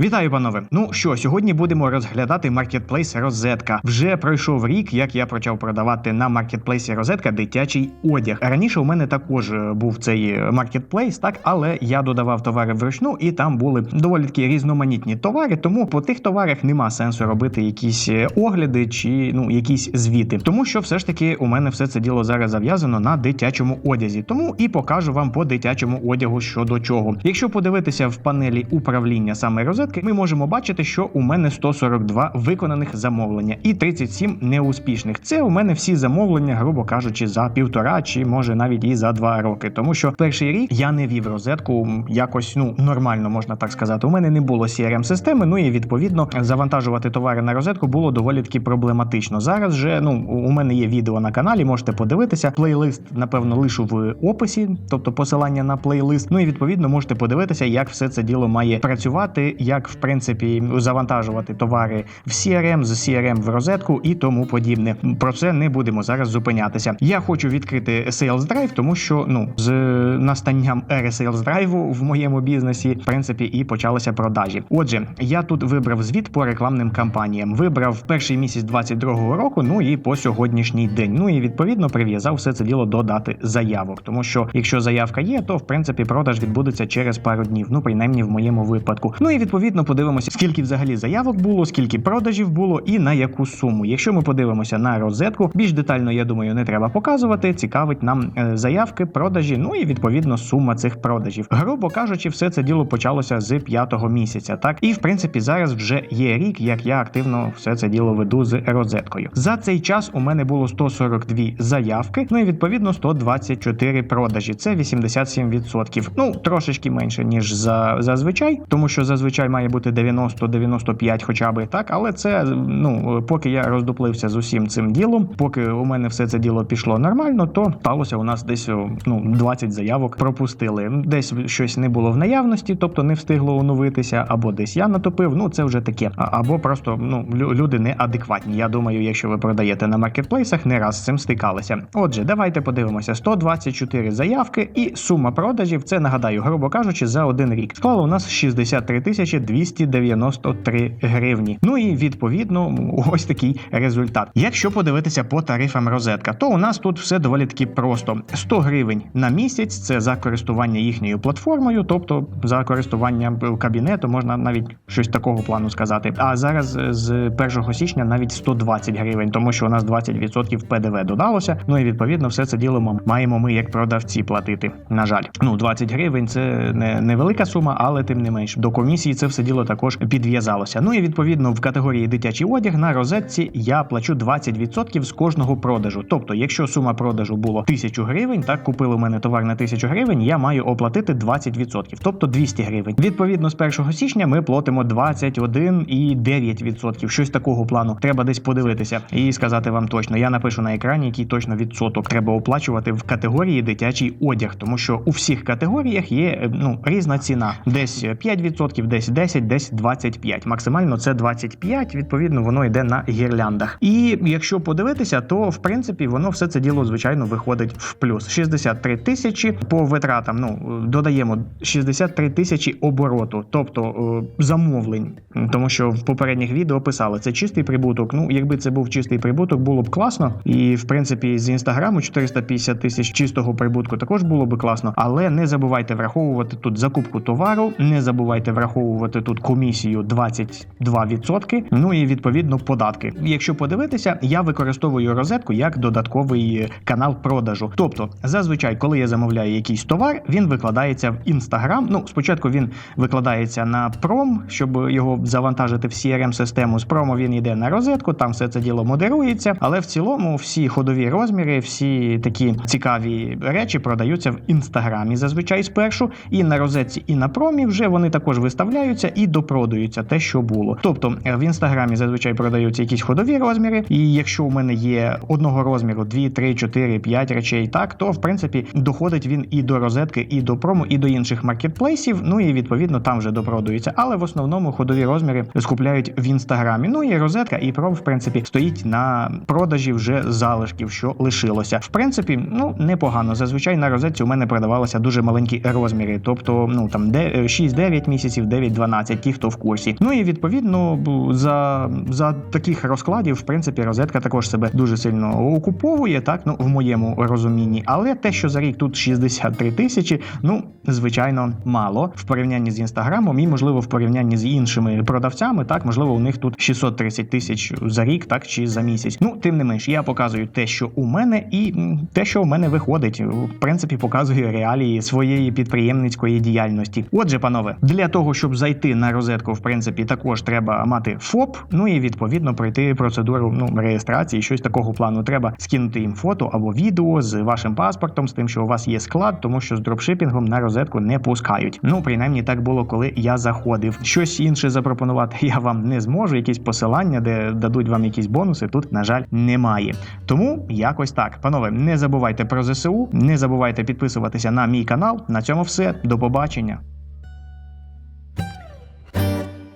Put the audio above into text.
Вітаю, панове. Ну що, сьогодні будемо розглядати маркетплейс Розетка. Вже пройшов рік, як я почав продавати на маркетплейсі Розетка дитячий одяг. Раніше у мене також е, був цей маркетплейс, так але я додавав товари вручну, і там були доволі такі різноманітні товари. Тому по тих товарах нема сенсу робити якісь е, огляди чи ну якісь звіти. Тому що все ж таки у мене все це діло зараз зав'язано на дитячому одязі. Тому і покажу вам по дитячому одягу щодо чого. Якщо подивитися в панелі управління саме розетки, ми можемо бачити, що у мене 142 виконаних замовлення і 37 неуспішних. Це у мене всі замовлення, грубо кажучи, за півтора чи може навіть і за два роки. Тому що перший рік я не вів розетку якось ну нормально, можна так сказати. У мене не було crm системи. Ну і відповідно завантажувати товари на розетку було доволі таки проблематично. Зараз же ну у мене є відео на каналі, можете подивитися. Плейлист, напевно, лишу в описі, тобто посилання на плейлист. Ну і відповідно можете подивитися, як все це діло має працювати, як в принципі завантажувати товари в CRM, з CRM в розетку і тому подібне. Про це не будемо зараз зупинятися. Я хочу відкрити Sales Drive, тому що ну з настанням ери Sales Drive в моєму бізнесі, в принципі, і почалися продажі. Отже, я тут вибрав звіт по рекламним кампаніям. Вибрав перший місяць 22-го року, ну і по сьогоднішній день. Ну і відповідно прив'язав все це діло до дати заявок. Тому що якщо заявка є, то в принципі продаж відбудеться через пару днів. Ну принаймні в моєму випадку. Ну і відповідно подивимося, скільки взагалі заявок було, скільки продажів було і на яку суму. Якщо ми подивимося на розетку, більш детально, я думаю, не треба показувати. Цікавить нам е, заявки, продажі, ну і відповідно сума цих продажів. Грубо кажучи, все це діло почалося з п'ятого місяця. Так і в принципі зараз вже є рік, як я активно все це діло веду з розеткою. За цей час у мене було 142 заявки, ну і відповідно 124 продажі. Це 87%. Ну трошечки менше ніж за зазвичай, тому що зазвичай має бути 90-95 хоча б так, але це ну поки я роздуплився з усім цим ділом, поки у мене все це діло пішло нормально, то сталося у нас десь ну 20 заявок пропустили. Десь щось не було в наявності, тобто не встигло оновитися, або десь я натопив. Ну це вже таке. Або просто ну люди неадекватні. Я думаю, якщо ви продаєте на маркетплейсах, не раз з цим стикалися. Отже, давайте подивимося: 124 заявки і сума продажів. Це нагадаю, грубо кажучи, за один рік склала у нас 63 тисячі 293 гривні. Ну і відповідно ось такий результат. Якщо подивитися по тарифам розетка, то у нас тут все доволі таки просто: 100 гривень на місяць це за користування їхньою платформою, тобто за користування кабінету, можна навіть щось такого плану сказати. А зараз з 1 січня навіть 120 гривень, тому що у нас 20% ПДВ додалося. Ну і відповідно все це діло маємо ми як продавці платити. На жаль, ну 20 гривень це не невелика сума, але тим не менш до комісії це все діло також підв'язалося. Ну і відповідно в категорії дитячий одяг на розетці я плачу 20% з кожного продажу. Тобто, якщо сума продажу було 1000 гривень, так купили у мене товар на 1000 гривень, я маю оплатити 20%, тобто 200 гривень. Відповідно, з 1 січня ми платимо 21,9%. Щось такого плану. Треба десь подивитися і сказати вам точно. Я напишу на екрані, який точно відсоток треба оплачувати в категорії дитячий одяг, тому що у всіх категоріях є е, ну різна ціна. Десь 5%, десь 10, десь 25. Максимально це 25, Відповідно, воно йде на гірляндах. І якщо подивитися, то в принципі воно все це діло звичайно виходить в плюс 63 тисячі по витратам. Ну додаємо 63 тисячі обороту, тобто е, замовлень, тому що в попередніх відео писали це чистий прибуток. Ну, якби це був чистий прибуток, було б класно. І в принципі, з інстаграму 450 тисяч чистого прибутку також було б класно. Але не забувайте враховувати тут закупку товару, не забувайте враховувати тут комісію 22%, ну і відповідно податки. Якщо подивитися, я використовую розетку як додатковий канал продажу. Тобто, зазвичай, коли я замовляю якийсь товар, він викладається в інстаграм. Ну, спочатку він викладається на пром, щоб його завантажити в crm систему З промо він йде на розетку, там все це діло модерується. Але в цілому всі ходові розміри, всі такі цікаві речі продаються в інстаграмі зазвичай спершу. І на розетці, і на промі вже вони також виставляються і допродаються те, що було. Тобто е, в інстаграмі зазвичай продаються якісь ходові розміри, і якщо у мене є одного розміру 2, 3, 4, 5 речей, так то в принципі доходить він і до розетки, і до прому, і до інших маркетплейсів. Ну і відповідно там вже допродується. Але в основному ходові розміри скупляють в інстаграмі. Ну і розетка, і пром, в принципі, стоїть на продажі вже залишків, що лишилося. В принципі, ну непогано. Зазвичай на розетці у мене продавалися дуже маленькі розміри, тобто ну там де 6-9 місяців, 9-10 12, ті, хто в курсі. Ну і відповідно за, за таких розкладів, в принципі, розетка також себе дуже сильно окуповує, так ну в моєму розумінні. Але те, що за рік тут 63 тисячі, ну звичайно, мало в порівнянні з інстаграмом, і можливо в порівнянні з іншими продавцями, так можливо, у них тут 630 тисяч за рік, так чи за місяць. Ну тим не менш, я показую те, що у мене, і те, що у мене виходить, в принципі, показую реалії своєї підприємницької діяльності. Отже, панове, для того, щоб зайти на розетку, в принципі, також треба мати ФОП, ну і відповідно пройти процедуру ну реєстрації, щось такого плану. Треба скинути їм фото або відео з вашим паспортом, з тим, що у вас є склад, тому що з дропшипінгом на розетку не пускають. Ну принаймні так було, коли я заходив. Щось інше запропонувати я вам не зможу. Якісь посилання, де дадуть вам якісь бонуси, тут на жаль немає. Тому якось так, панове, не забувайте про ЗСУ, не забувайте підписуватися на мій канал. На цьому все. До побачення.